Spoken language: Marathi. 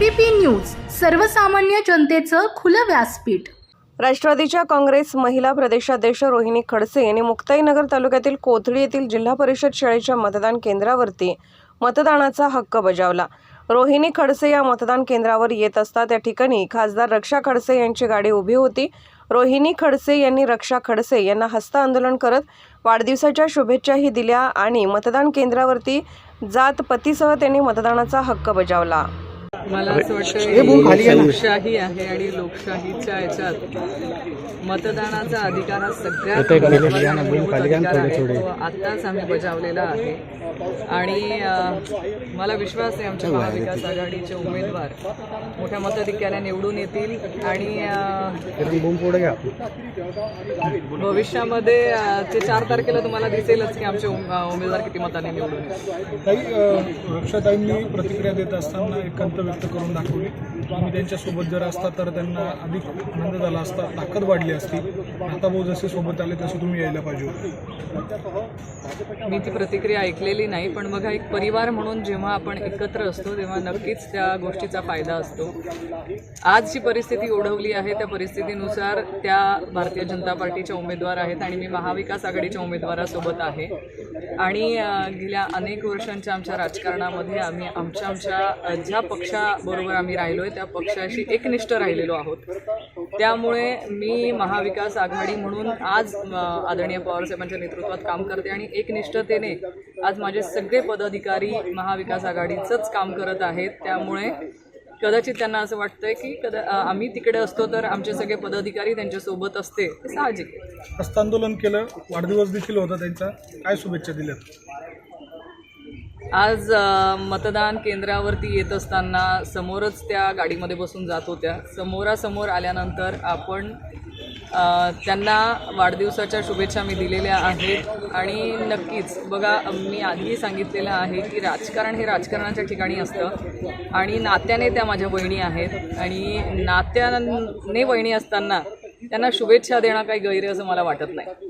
एबीपी न्यूज सर्वसामान्य जनतेचं खुलं व्यासपीठ. राष्ट्रवादीच्या काँग्रेस महिला प्रदेशाध्यक्ष रोहिणी खडसे यांनी मुक्ताईनगर तालुक्यातील कोथळी येथील जिल्हा परिषद शाळेच्या मतदान केंद्रावरती मतदानाचा हक्क बजावला. रोहिणी खडसे या मतदान केंद्रावर येत असता त्या ठिकाणी खासदार रक्षा खडसे यांची गाडी उभी होती. रोहिणी खडसे यांनी रक्षा खडसे यांना हस्त आंदोलन करत वाढदिवसाच्या शुभेच्छाही दिल्या आणि मतदान केंद्रावरती जात पतीसह त्यांनी मतदानाचा हक्क बजावला. मला असं वाटतं ही लोकशाही आहे आणि लोकशाहीच्या याच्यात मतदानाचा अधिकार हा सगळ्यात महत्त्वाचा आणि मूलभूत अधिकार आहे तो आत्ताच आम्ही बजावलेला आहे. आणि मला विश्वास आहे आमच्या महाविकास आघाडीचे उमेदवार मोठ्या मताधिक्याने निवडून येतील आणि भविष्यामध्ये ते चार तारखेला तुम्हाला दिसेलच की आमचे उमेदवार किती मताने निवडून येतील. काही प्रतिक्रिया देत असताना एक खंत व्यक्त करून दाखवली. आम्ही त्यांच्यासोबत जर असता तर त्यांना अधिक आनंद झाला असता ताकद वाढली असती. आता भाऊ जसे सोबत आले तसे तुम्ही यायला पाहिजे होते. मी ती प्रतिक्रिया ऐकलेली नाही पण बघा एक परिवार म्हणून जेव्हा आपण एकत्र असतो तेव्हा नक्कीच त्या गोष्टीचा फायदा असतो. आज जी परिस्थिती ओढवली आहे त्या परिस्थितीनुसार त्या भारतीय जनता पार्टीच्या उमेदवार आहेत आणि मी महाविकास आघाडीच्या उमेदवारासोबत आहे. आणि गेल्या अनेक वर्षांच्या आमच्या राजकारणामध्ये आम्ही आमच्या आमच्या ज्या पक्षा पक्षाबरोबर आम्ही राहिलो आहे त्या पक्षाशी एकनिष्ठ राहिलेलो आहोत. त्यामुळे मी महाविकास आघाडी म्हणून आज अं, आदरणीय पवारसाहेबांच्या नेतृत्वात काम करते आणि एकनिष्ठतेने आज माझे सगळे पदाधिकारी महाविकास आघाडीचंच काम करत आहेत. त्यामुळे कदाचित त्यांना असं वाटतंय की कदा आम्ही तिकडे असतो तर आमचे सगळे पदाधिकारी त्यांच्यासोबत असते. साहजिक हस्तांदोलन केलं वाढदिवस देखील होता त्यांचा. काय शुभेच्छा दिल्या आज मतदान केंद्रावरती येत असताना समोरच त्या गाडीमध्ये बसून जात होत्या. समोरासमोर आल्यानंतर आपण त्यांना वाढदिवसाच्या शुभेच्छा मी दिलेल्या आहेत. आणि नक्कीच बघा मी आधीही सांगितलेलं आहे की राजकारण हे राजकारणाच्या ठिकाणी असतं. आणि नात्याने त्या माझ्या बहिणी आहेत. आणि नात्याने बहिणी असताना त्यांना शुभेच्छा देणं काही गैर असं मला वाटत नाही.